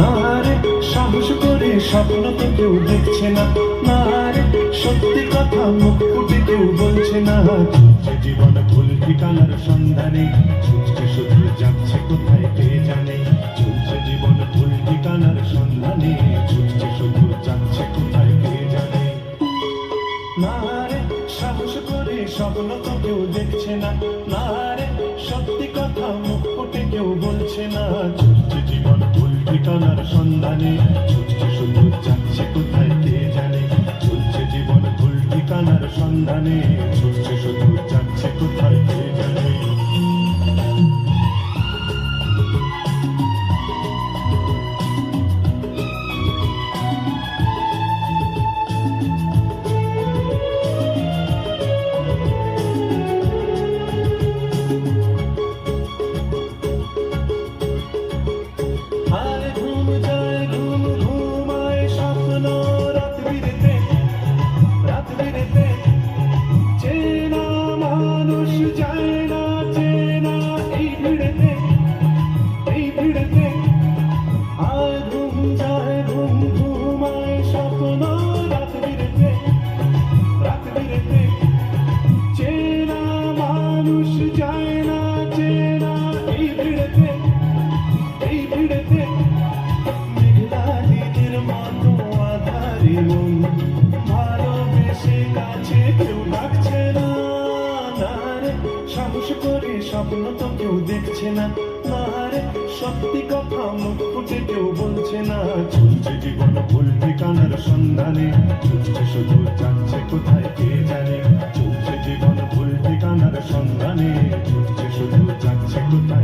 না রে, সাহস করে স্বপ্ন তো কেউ দেখছে না। না রে সত্যি কথা মুখ ফুটে কেউ বলছে না। ছুটছে জীবন ভুল ঠিকানার সন্ধানে ছুটছে শুধু যাচ্ছে কোথায় কে জানে। চলছে জীবন ভুল ঠিকানার সন্ধানে ছুটছে শুধু যাচ্ছে কোথায় কে জানে। না রে, সাহস করে স্বপ্ন তো কেউ দেখছে না। না রে সত্যি কথা মুখ ফুটে কেউ বলছে না। ছুটছে ঠিকানার সন্ধানে ছুটছে শুধু যাচ্ছে কোথায় কে জানে? চলছে জীবন ভুল ঠিকানার সন্ধানে ছুটছে স্বপ্ন তো কেউ দেখছে না। তাহারে সত্যি কথা মুখ ফুটে কেউ বলছে না। চলছে জীবন ভুল ঠিকানার সন্ধানে। ছুটছে শুধু যাচ্ছে কোথায় কে জানে। চলছে জীবন ভুল ঠিকানার সন্ধানে। ছুটছে শুধু যাচ্ছে কোথায়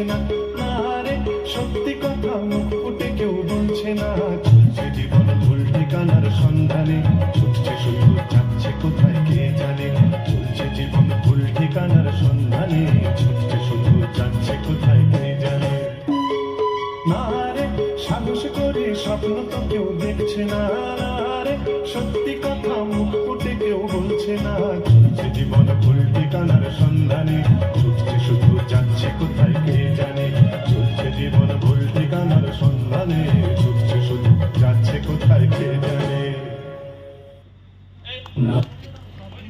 দেখছে না না রে, সত্যি কথা মুখ ফুটে কেউ বলছে না। চলছে জীবন ভুল ঠিকানার সন্ধানে, ছুটছে শুধু যাচ্ছে কোথায় কে জানে। চলছে জীবন ভুল ঠিকানার সন্ধানে, ছুটছে শুধু যাচ্ছে কোথায় কে জানে। না সাহস করে স্বপ্ন তো কেউ দেখছে না। রে, সত্যি কথা মুখ ফুটে কেউ বলছে না। চলছে জীবন ভুল ঠিকানার সন্ধানে